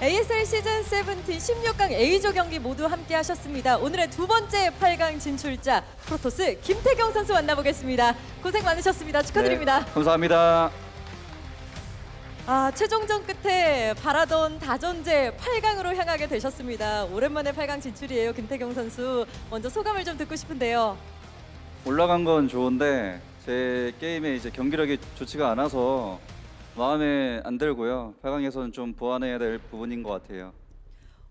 ASL 시즌 17 16강 A조 경기 모두 함께 하셨습니다. 오늘의 두 번째 8강 진출자 프로토스 김태경 선수 만나보겠습니다. 고생 많으셨습니다. 축하드립니다. 네, 감사합니다. 아, 최종전 끝에 바라던 다전제 8강으로 향하게 되셨습니다. 오랜만에 8강 진출이에요. 김태경 선수. 먼저 소감을 좀 듣고 싶은데요. 올라간 건 좋은데 제 게임에 이제 경기력이 좋지가 않아서 마음에 안 들고요. 8강에서는 좀 보완해야 될 부분인 것 같아요.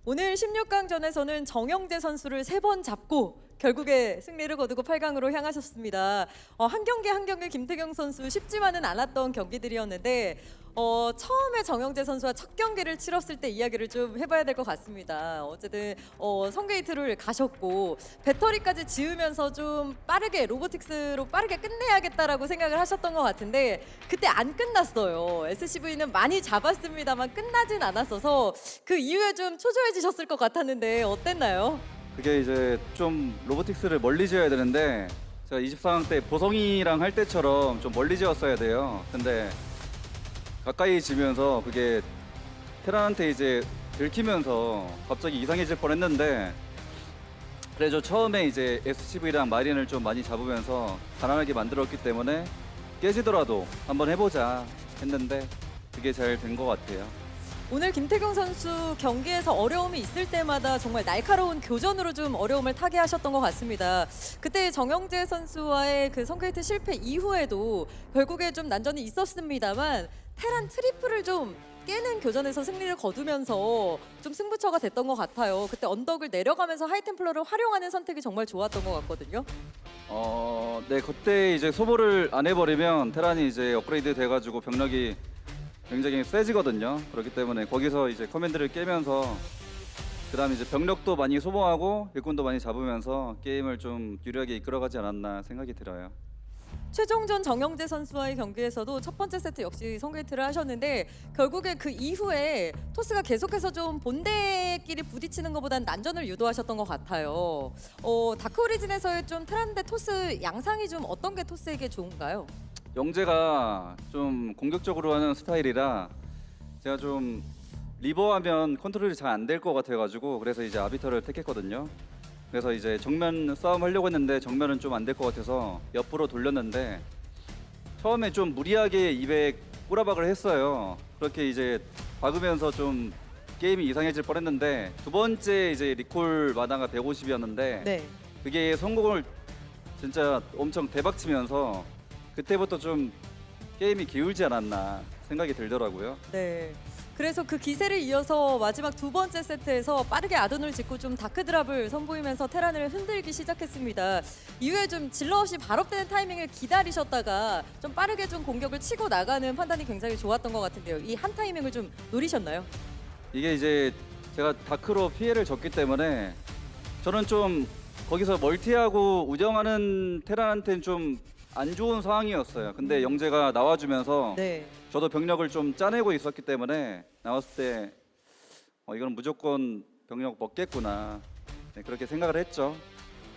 오늘 16강전에서는 정영재 선수를 세 번 잡고 결국에 승리를 거두고 8강으로 향하셨습니다. 어, 한 경기 한 경기 김태경 선수 쉽지만은 않았던 경기들이었는데 어, 처음에 정영재 선수와 첫 경기를 치렀을 때 이야기를 좀 해봐야 될 것 같습니다. 어쨌든 어, 성게이트를 가셨고 배터리까지 지으면서 좀 빠르게 로보틱스로 빠르게 끝내야겠다라고 생각을 하셨던 것 같은데 그때 안 끝났어요. SCV는 많이 잡았습니다만 끝나진 않았어서 그 이후에 좀 초조해지셨을 것 같았는데 어땠나요? 그게 이제 좀 로보틱스를 멀리 지어야 되는데 제가 24강 때 보성이랑 할 때처럼 좀 멀리 지었어야 돼요. 근데 가까이 지면서 그게 테란한테 이제 들키면서 갑자기 이상해질 뻔했는데 그래서 처음에 이제 SCV랑 마린을 좀 많이 잡으면서 가난하게 만들었기 때문에 깨지더라도 한번 해보자 했는데 그게 잘 된 것 같아요. 오늘 김태경 선수 경기에서 어려움이 있을 때마다 정말 날카로운 교전으로 좀 어려움을 타게 하셨던 것 같습니다. 그때 정영재 선수와의 그 성크리트 실패 이후에도 결국에 좀 난전이 있었습니다만 테란 트리플을 좀 깨는 교전에서 승리를 거두면서 좀 승부처가 됐던 것 같아요. 그때 언덕을 내려가면서 하이템플러를 활용하는 선택이 정말 좋았던 것 같거든요. 어, 네 그때 이제 소모를 안 해버리면 테란이 이제 업그레이드 돼가지고 병력이 굉장히 세지거든요. 그렇기 때문에 거기서 이제 커맨드를 깨면서 그다음 이제 병력도 많이 소모하고 일꾼도 많이 잡으면서 게임을 좀 유리하게 이끌어가지 않았나 생각이 들어요. 최종전 정영재 선수와의 경기에서도 첫 번째 세트 역시 성게이트를 하셨는데 결국에 그 이후에 토스가 계속해서 좀 본대끼리 부딪히는 것보단 난전을 유도하셨던 것 같아요. 어, 다크 오리진에서의 좀 테란데 토스 양상이 좀 어떤 게 토스에게 좋은가요? 영재가 좀 공격적으로 하는 스타일이라 제가 좀 리버하면 컨트롤이 잘 안 될 것 같아가지고 그래서 이제 아비터를 택했거든요. 그래서 이제 정면 싸움 하려고 했는데 정면은 좀 안 될 것 같아서 옆으로 돌렸는데 처음에 좀 무리하게 200 꼬라박을 했어요. 그렇게 이제 박으면서 좀 게임이 이상해질 뻔했는데 두 번째 이제 리콜 마당가 150이었는데 네. 그게 성공을 진짜 엄청 대박 치면서 그때부터 좀 게임이 기울지 않았나 생각이 들더라고요. 네. 그래서 그 기세를 이어서 마지막 두 번째 세트에서 빠르게 아둔을 짓고 좀 다크드랍을 선보이면서 테란을 흔들기 시작했습니다. 이후에 좀 질러 없이 발업되는 타이밍을 기다리셨다가 좀 빠르게 좀 공격을 치고 나가는 판단이 굉장히 좋았던 것 같은데요. 이 한 타이밍을 좀 노리셨나요? 이게 이제 제가 다크로 피해를 줬기 때문에 저는 좀 거기서 멀티하고 우정하는 테란한테는 좀 안 좋은 상황이었어요. 근데 영재가 나와주면서 네. 저도 병력을 좀 짜내고 있었기 때문에 나왔을 때 어, 이건 무조건 병력 먹겠구나 네, 그렇게 생각을 했죠.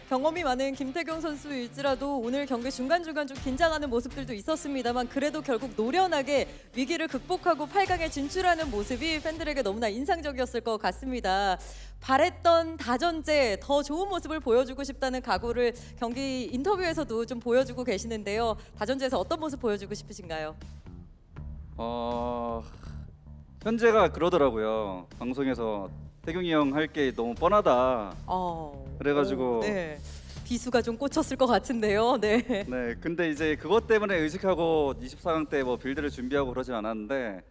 경험이 많은 김태경 선수일지라도 오늘 경기 중간중간 좀 긴장하는 모습들도 있었습니다만 그래도 결국 노련하게 위기를 극복하고 8강에 진출하는 모습이 팬들에게 너무나 인상적이었을 것 같습니다. 바랬던 다전제 더 좋은 모습을 보여주고 싶다는 각오를 경기 인터뷰에서도 좀 보여주고 계시는데요. 다전제에서 어떤 모습 보여주고 싶으신가요? 어 현재가 그러더라고요 방송에서 태경이 형 할 게 너무 뻔하다 어, 그래가지고- 오, 네. 비수가 좀 꽂혔을 것 같은데요. 네. 네 근데 이제 그것 때문에 의식하고 24강 때 뭐 빌드를 준비하고 그러진 않았는데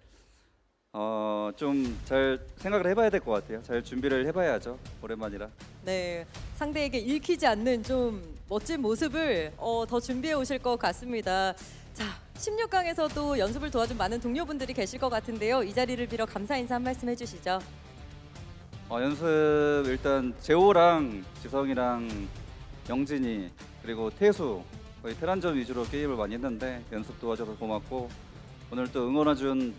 어 좀 잘 생각을 해봐야 될 것 같아요 잘 준비를 해봐야죠 오랜만이라 네, 상대에게 읽히지 않는 좀 멋진 모습을 어, 더 준비해 오실 것 같습니다. 자, 16강에서도 연습을 도와준 많은 동료분들이 계실 것 같은데요. 이 자리를 빌어 감사 인사 한 말씀 해주시죠. 어, 연습 일단 재호랑 지성이랑 영진이 그리고 태수 거의 테란전 위주로 게임을 많이 했는데 연습 도와줘서 고맙고 오늘 또 응원해준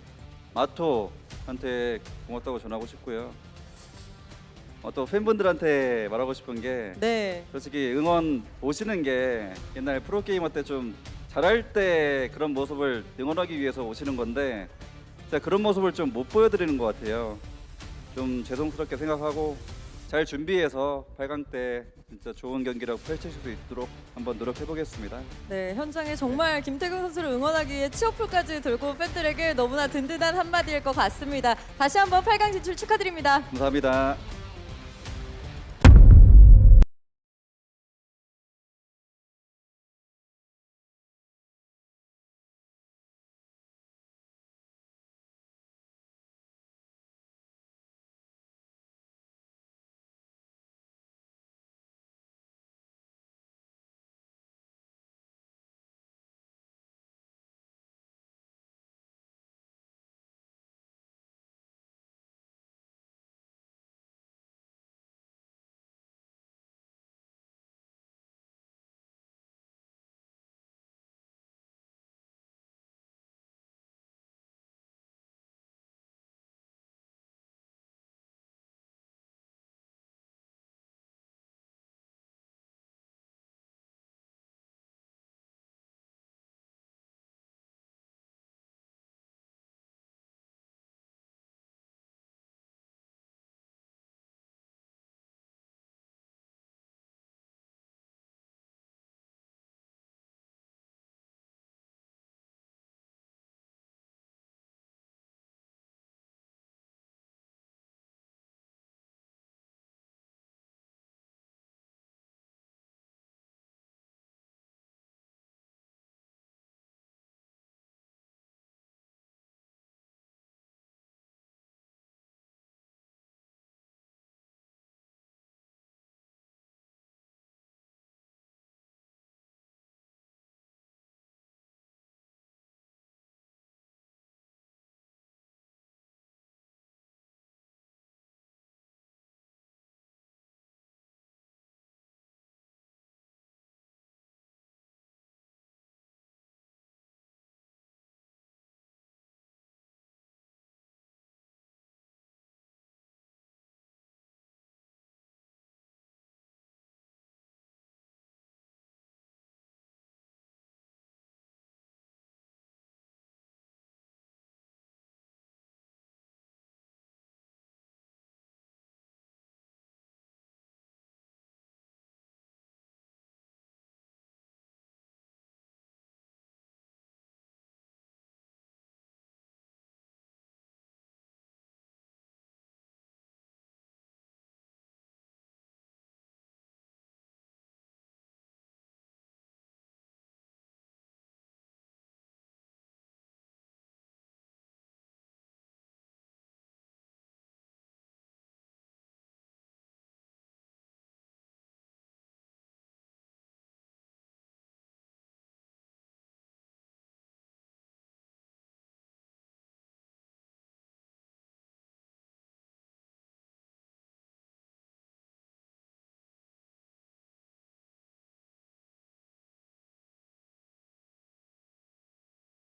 마토한테 고맙다고 전하고 싶고요. 어, 어, 또 팬분들한테 말하고 싶은 게 네. 솔직히 응원 오시는 게 옛날 프로게이머 때 좀 잘할 때 그런 모습을 응원하기 위해서 오시는 건데 진짜 그런 모습을 좀 못 보여드리는 것 같아요. 좀 죄송스럽게 생각하고 잘 준비해서 8강 때 진짜 좋은 경기력 펼칠 수 있도록 한번 노력해 보겠습니다. 네, 현장에 정말 김태경 선수를 응원하기에 치어풀까지 들고 온 팬들에게 너무나 든든한 한마디일 것 같습니다. 다시 한번 8강 진출 축하드립니다. 감사합니다.